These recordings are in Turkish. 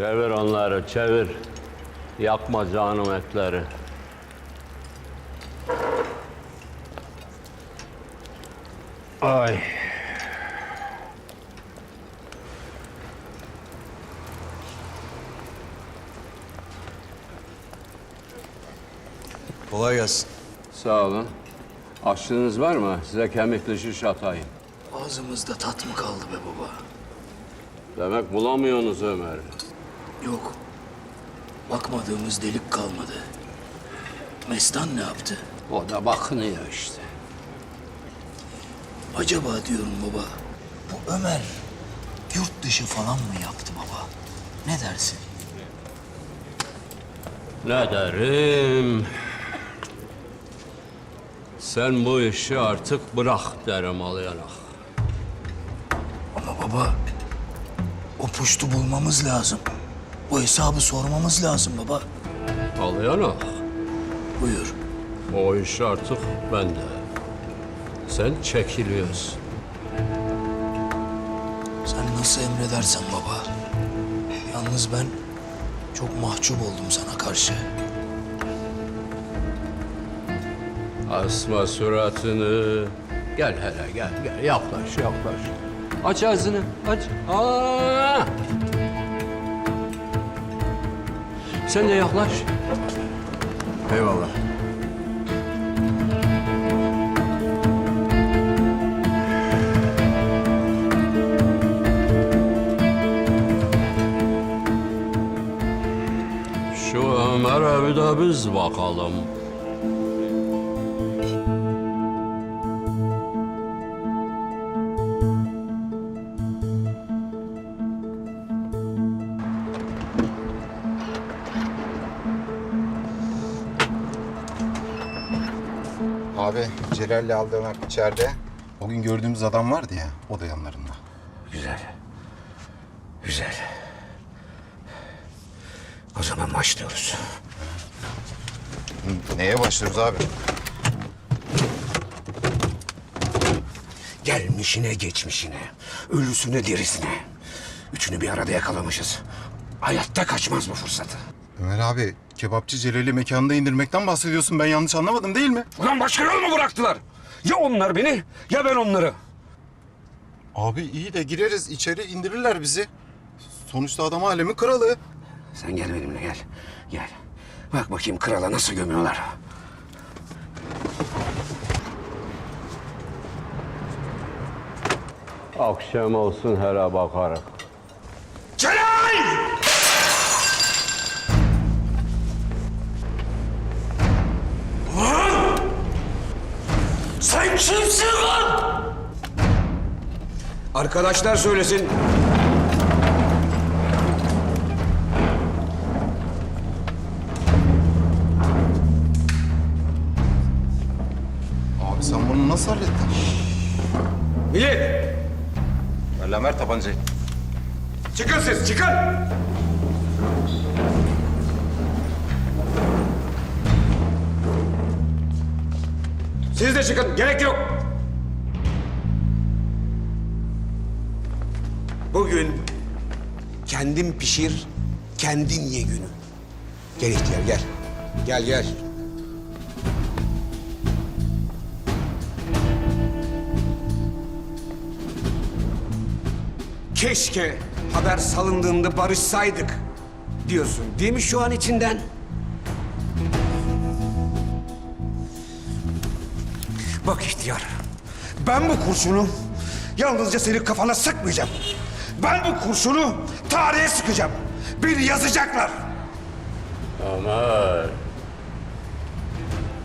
Çevir onları, çevir. Yakma canım etleri. Ay. Kolay gelsin. Sağ olun. Açlığınız var mı? Size kemikli şiş atayım. Ağzımızda tat mı kaldı be baba? Demek bulamıyorsunuz Ömer'i. Yok. Bakmadığımız delik kalmadı. Mestan ne yaptı? O da bakınıyor işte. Acaba diyorum baba, bu Ömer yurt dışı falan mı yaptı baba? Ne dersin? Ne derim? Sen bu işi artık bırak derim alayanak. Ama baba, o puştu bulmamız lazım. O hesabı sormamız lazım baba. Alayanak. Buyur. O iş artık bende. Sen çekiliyorsun. Sen nasıl emredersen baba. Yalnız ben çok mahcup oldum sana karşı. Asma suratını. Gel hele gel gel yaklaş yaklaş. Aç ağzını aç. Aa! Sen de yaklaş. Eyvallah. Şu Ömer'e bir de biz bakalım. Abi Celal'le aldığım içeride. O gün gördüğümüz adam vardı ya, o da yanlarında. Güzel. Güzel. O zaman başlıyoruz. Neye başlıyoruz abi? Gelmişine geçmişine, ölüsüne dirisine. Üçünü bir arada yakalamışız. Hayatta kaçmaz bu fırsatı. Ömer abi, kebapçı Celal'i mekanında indirmekten bahsediyorsun. Ben yanlış anlamadım değil mi? Ulan başka yol mu bıraktılar? Ya onlar beni, ya ben onları. Abi iyi de gireriz, içeri indirirler bizi. Sonuçta adam alemin kralı. Sen gel benimle gel. Gel. Bak bakayım krala nasıl gömüyorlar. Akşam olsun hele bakarız. Celal! Kimsin lan? Arkadaşlar söylesin. Abi sen bunu nasıl hallettin? Millet! Ver lan ver tabancayı. Çıkın siz, çıkın! Siz de çıkın, gerek yok. Bugün kendin pişir, kendin ye günü. Gel ihtiyar, gel. Gel, gel. Keşke haber salındığında barışsaydık diyorsun değil mi şu an içinden? Bak ihtiyar, ben bu kurşunu yalnızca senin kafana sıkmayacağım. Ben bu kurşunu tarihe sıkacağım. Beni yazacaklar. Ömer.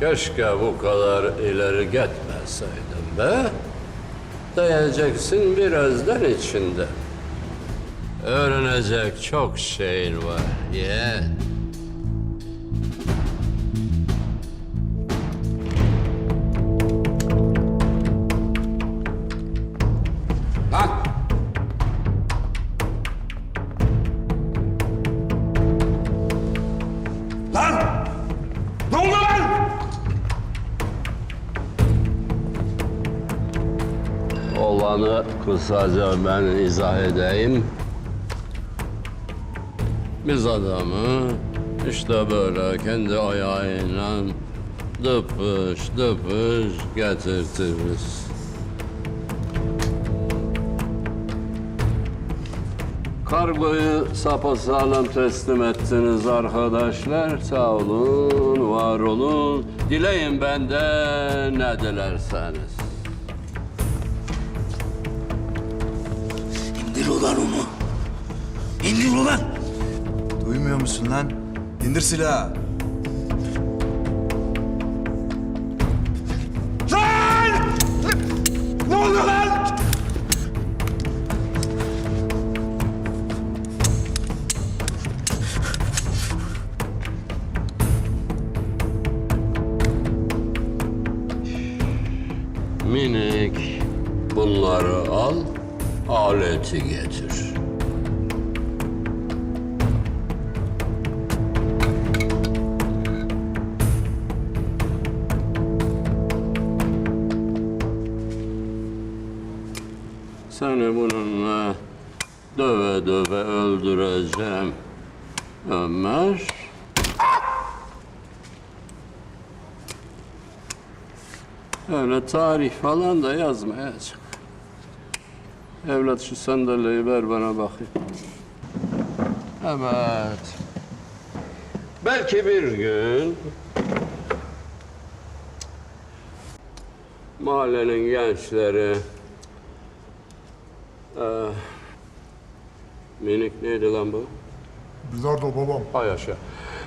Keşke bu kadar ileri gitmeseydin be. Dayayacaksın birazdan içinde. Öğrenecek çok şeyin var yeğen. Olanı kısaca ben izah edeyim. Biz adamı işte böyle kendi ayağıyla dıpış dıpış getirtiriz. Kargoyu sapasağlam teslim ettiniz arkadaşlar. Sağ olun, var olun. Dileyin benden ne dilerseniz. İndir ulan. Duymuyor musun lan? İndir silahı. Lan! Ne oluyor lan? Minik bunları al, aleti getir. Döve öldüreceğim. Ömer. Öyle tarih falan da yazmayacak. Evlat şu sandalyeyi ver bana bakayım. Evet. Belki bir gün mahallenin gençleri eh, minik neydi lan bu? Bilardo babam. Hay yaşa.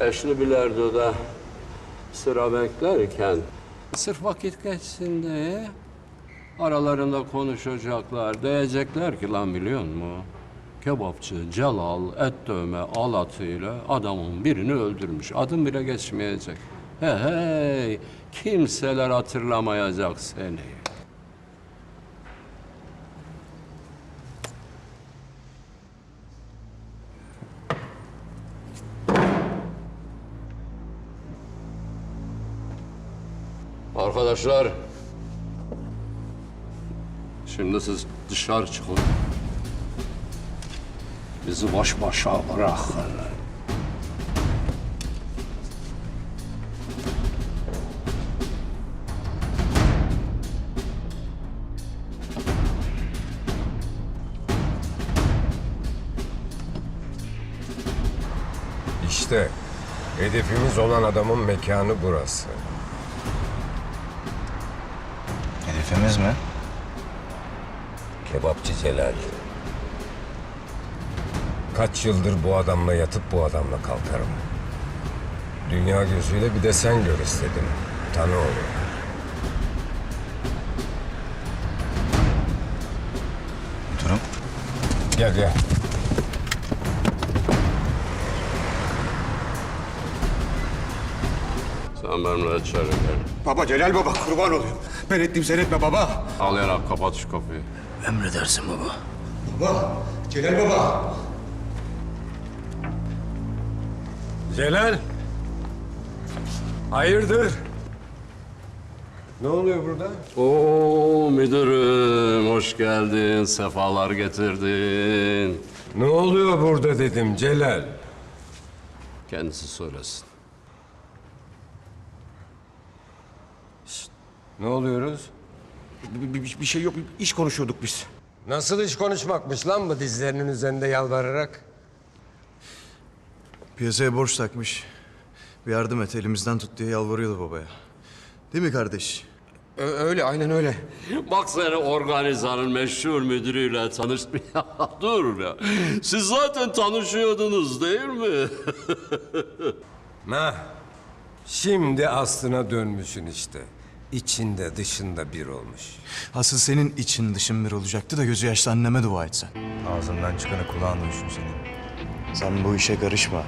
Eşli bilardoda sıra beklerken sırf vakit geçsin diye aralarında konuşacaklar. Diyecekler ki lan biliyor musun? Kebapçı Celal et dövme alatıyla adamın birini öldürmüş. Adım bile geçmeyecek. Hey hey kimseler hatırlamayacak seni. Arkadaşlar, şimdi siz dışarı çıkın. Bizi baş başa bırakın. İşte hedefimiz olan adamın mekanı burası. Hedefimiz mi? Kebapçı Celal. Kaç yıldır bu adamla yatıp bu adamla kalkarım. Dünya gözüyle bir de sen gör istedim. Tanı onu. Durum. Gel gel. Sen benimle içeri gel. Baba Celal baba kurban olayım. Ben ettim sen etme baba. Al yana kapat şu kapıyı. Emredersin baba. Baba Celal baba. Celal. Hayırdır? Ne oluyor burada? Oo müdürüm, hoş geldin, sefalar getirdin. Ne oluyor burada dedim Celal. Kendisi söylesin. Ne oluyoruz? Bir, bir- bir şey yok. iş konuşuyorduk biz. Nasıl iş konuşmakmış lan bu dizlerinin üzerinde yalvararak? Piyasaya borç takmış. Bir yardım et elimizden tut diye yalvarıyordu babaya. Değil mi kardeş? Ö- öyle aynen öyle. Bak seni organizanın meşhur müdürüyle tanıştırmaya. Dur ya. Siz zaten tanışıyordunuz değil mi? Ha, şimdi aslına dönmüşsün işte. İçinde dışında bir olmuş. Asıl senin için dışın bir olacaktı da gözü yaşlı anneme dua etsen. Ağzından çıkanı kulağın duysun senin. Sen bu işe karışma.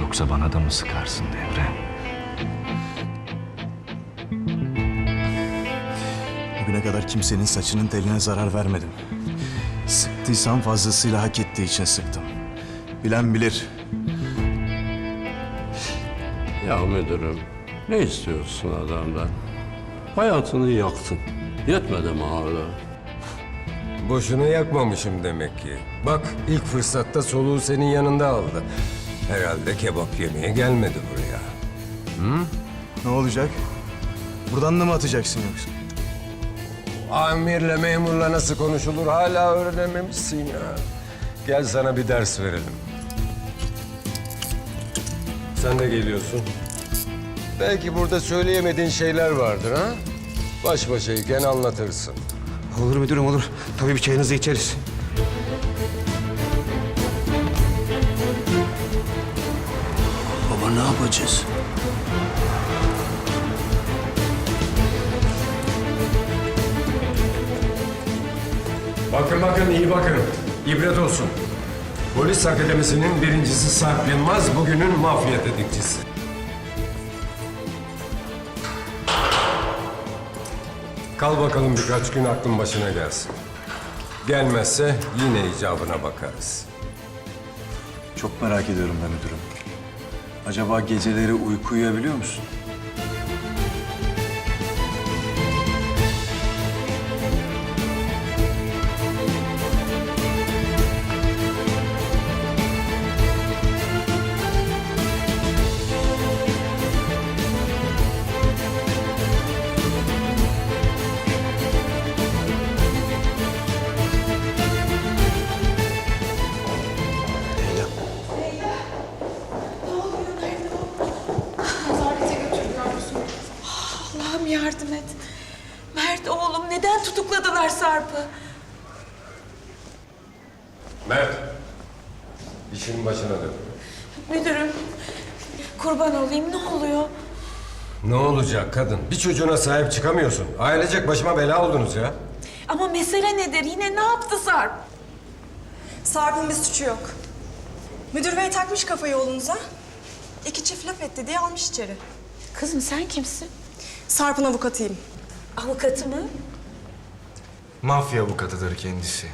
Yoksa bana da mı sıkarsın devre? Bugüne kadar kimsenin saçının teline zarar vermedim. Sıktıysam fazlasıyla hak ettiği için sıktım. Bilen bilir. ya müdürüm, ne istiyorsun adamdan? Hayatını yaktın. Yetmedi mi hala? boşuna yakmamışım demek ki. Bak ilk fırsatta soluğu senin yanında aldı. Herhalde kebap yemeye gelmedi buraya. Ne olacak? Buradan da mı atacaksın yoksa? Amirle memurla nasıl konuşulur hala öğrenememişsin ya. Gel sana bir ders verelim. Sen de geliyorsun. Belki burada söyleyemediğin şeyler vardır ha? Baş başayken anlatırsın. Olur müdürüm olur. Tabii bir çayınızı içeriz. Baba ne yapacağız? Bakın bakın iyi bakın. İbret olsun. Polis akademisinin birincisi Sarp Yılmaz bugünün mafya dedikçisi. Kal bakalım birkaç gün aklın başına gelsin. Gelmezse yine icabına bakarız. Çok merak ediyorum ben müdürüm. Acaba geceleri uyku uyuyabiliyor musun? Kurban olayım ne oluyor? Ne olacak kadın? Bir çocuğuna sahip çıkamıyorsun. Ailecek başıma bela oldunuz ya. Ama mesele nedir? Yine ne yaptı Sarp? Sarp'ın bir suçu yok. Müdür bey takmış kafayı oğlunuza. İki çift laf etti diye almış içeri. Kızım sen kimsin? Sarp'ın avukatıyım. Avukatı mı? Mafya avukatıdır kendisi.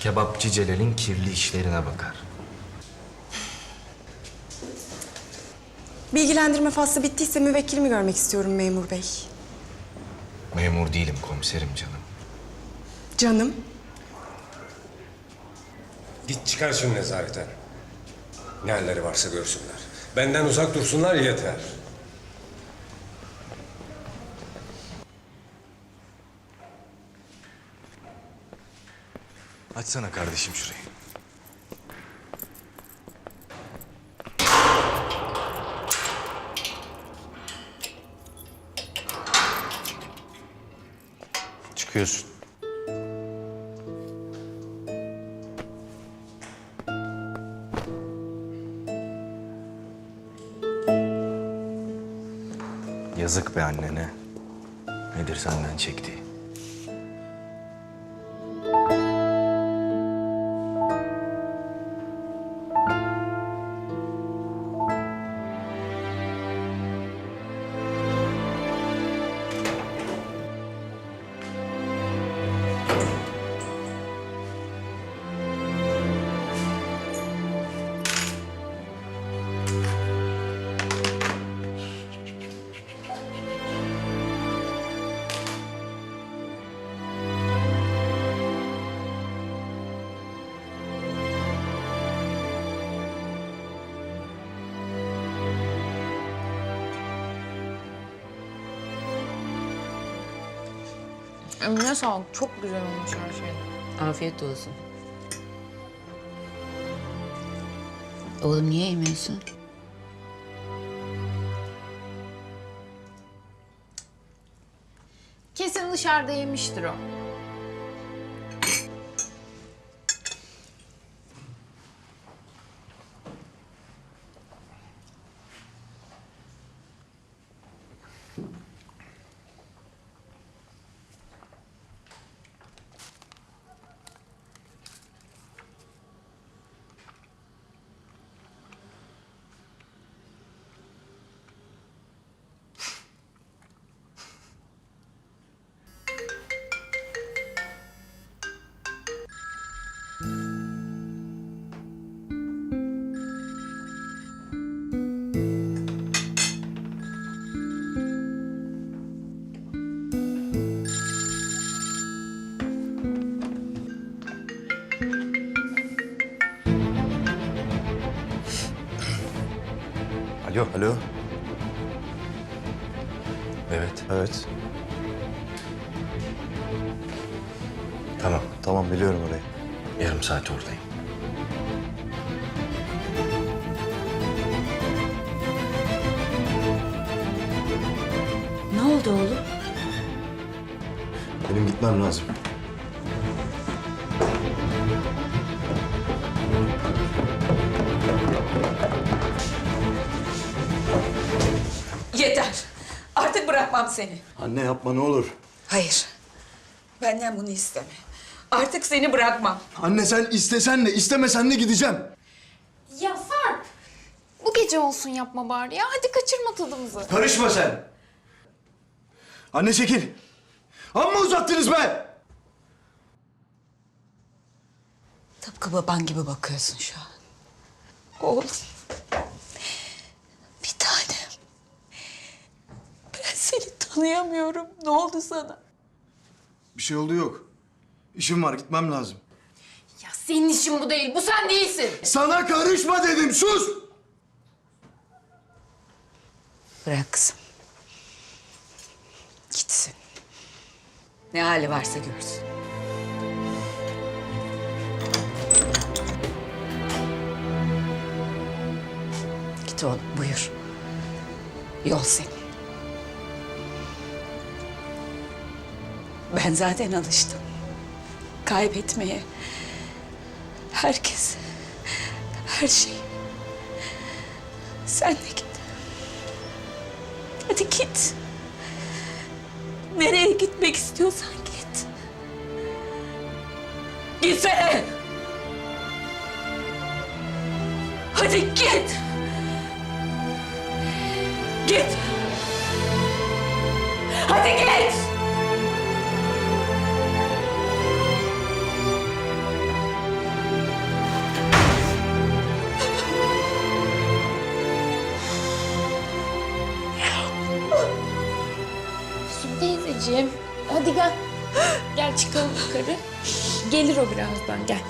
Kebapçı Celal'in kirli işlerine bakar. Bilgilendirme faslı bittiyse müvekkilimi görmek istiyorum memur bey. Memur değilim komiserim canım. Canım. Git çıkar şunu nezaretten. Ne halleri varsa görsünler. Benden uzak dursunlar yeter. Açsana kardeşim şurayı. Çıkıyorsun. Yazık be annene. Nedir senden çektiği? Emine sağlık. Çok güzel olmuş her şey. Afiyet olsun. Oğlum niye yemiyorsun? Kesin dışarıda yemiştir o. Alo. Alo. Evet. Evet. Tamam. Tamam biliyorum orayı. Yarım saat oradayım. Ne oldu oğlum? Benim gitmem lazım. Seni. Anne yapma ne olur. Hayır. Benden bunu isteme. Artık seni bırakmam. Anne sen istesen de istemesen de gideceğim. Ya Sarp. Bu gece olsun yapma bari ya. Hadi kaçırma tadımızı. Karışma sen. Anne çekil. Amma uzattınız be. Tıpkı baban gibi bakıyorsun şu an. Oğlum. Bir tanem. Ben seni tanıyamıyorum. Ne oldu sana? Bir şey oldu yok. İşim var gitmem lazım. Ya senin işin bu değil. Bu sen değilsin. Sana karışma dedim sus. Bırak kızım. Gitsin. Ne hali varsa görsün. Git oğlum buyur. Yol senin. Ben zaten alıştım. Kaybetmeye. Herkes. Her şey. Sen de git. Hadi git. Nereye gitmek istiyorsan git. Gitsene. Hadi git. Git. Hadi git. Teyzeciğim. Hadi gel. Gel çıkalım yukarı. Gelir o birazdan gel.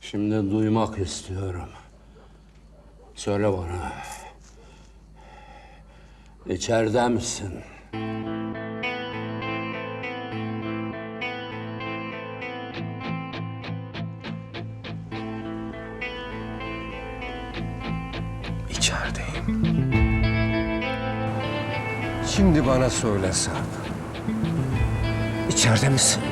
Şimdi duymak istiyorum. Söyle bana. İçeride misin? Şimdi bana söyle Sarp. İçeride misin?